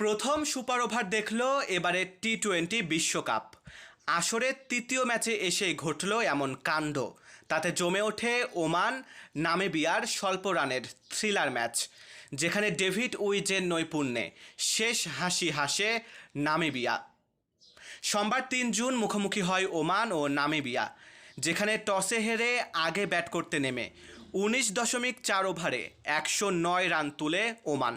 প্রথম super over দেখল এবারে টি টোয়েন্টি বিশ্বকাপ। আসরের তৃতীয় ম্যাচে এসে ঘটল এমন কাণ্ড। তাতে জমে ওঠে ওমান, নামেবিয়ার স্বল্প রানের থ্রিলার ম্যাচ, যেখানে ডেভিড উইজের নৈপুণ্যে শেষ হাসি হাসে নামেবিয়া। সোমবার তিন জুন মুখোমুখি হয় ওমান ও নামিবিয়া, যেখানে টসে হেরে আগে ব্যাট করতে নেমে উনিশ দশমিক চার ওভারে একশো নয় রান তুলে ওমান।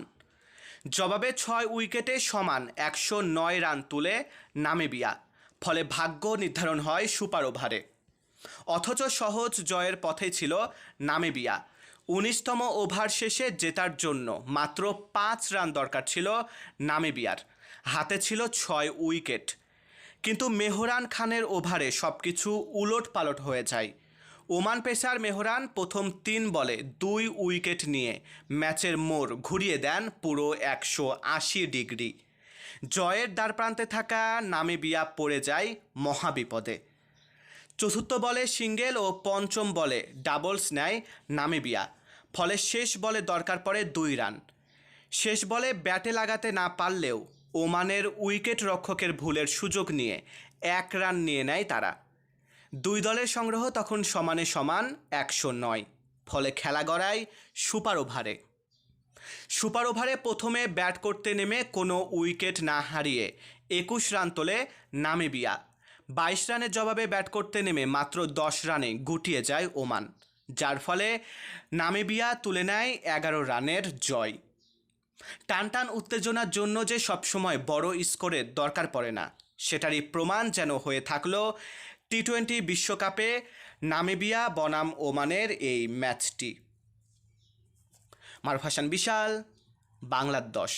জবাবে ছয় উইকেটে সমান একশো নয় রান তুলে নামিবিয়া। ফলে ভাগ্য নির্ধারণ হয় সুপার ওভারে। অথচ সহজ জয়ের পথে ছিল নামিবিয়া। উনিশতম ওভার শেষে জেতার জন্য মাত্র পাঁচ রান দরকার ছিল নামিবিয়ার। হাতে ছিল ছয় উইকেট। কিন্তু মেহরান খানের ওভারে সব কিছু উলট পালট হয়ে যায়। ওমান পেসার মেহরান প্রথম তিন বলে দুই উইকেট নিয়ে ম্যাচের মোড় ঘুরিয়ে দেন পুরো একশো আশি ডিগ্রি। জয়ের দ্বারপ্রান্তে থাকা নামিবিয়া পড়ে যায় মহাবিপদে। চতুর্থ বলে সিঙ্গেল ও পঞ্চম বলে ডাবলস নেয় নামিবিয়া। ফলে শেষ বলে দরকার পড়ে দুই রান। শেষ বলে ব্যাটে লাগাতে না পারলেও ওমানের উইকেট রক্ষকের ভুলের সুযোগ নিয়ে এক রান নিয়ে নেয় তারা। দুই দলের সংগ্রহ তখন সমানে সমান একশো নয়, ফলে খেলা গড়ায় সুপার ওভারে। সুপার ওভারে প্রথমে ব্যাট করতে নেমে কোনো উইকেট না হারিয়ে একুশ রান তোলে নামিবিয়া। বাইশ রানের জবাবে ব্যাট করতে নেমে মাত্র দশ রানে গুটিয়ে যায় ওমান, যার ফলে নামিবিয়া তুলে নেয় এগারো রানের জয়। টানটান উত্তেজনার জন্য যে সবসময় বড় স্কোরের দরকার পড়ে না, সেটারই প্রমাণ যেন হয়ে থাকল টি টোয়েন্টি বিশ্বকাপে নামিবিয়া বনাম ওমানের এই ম্যাচটি। মারুফ হাসান বিশাল বাংলার দশ।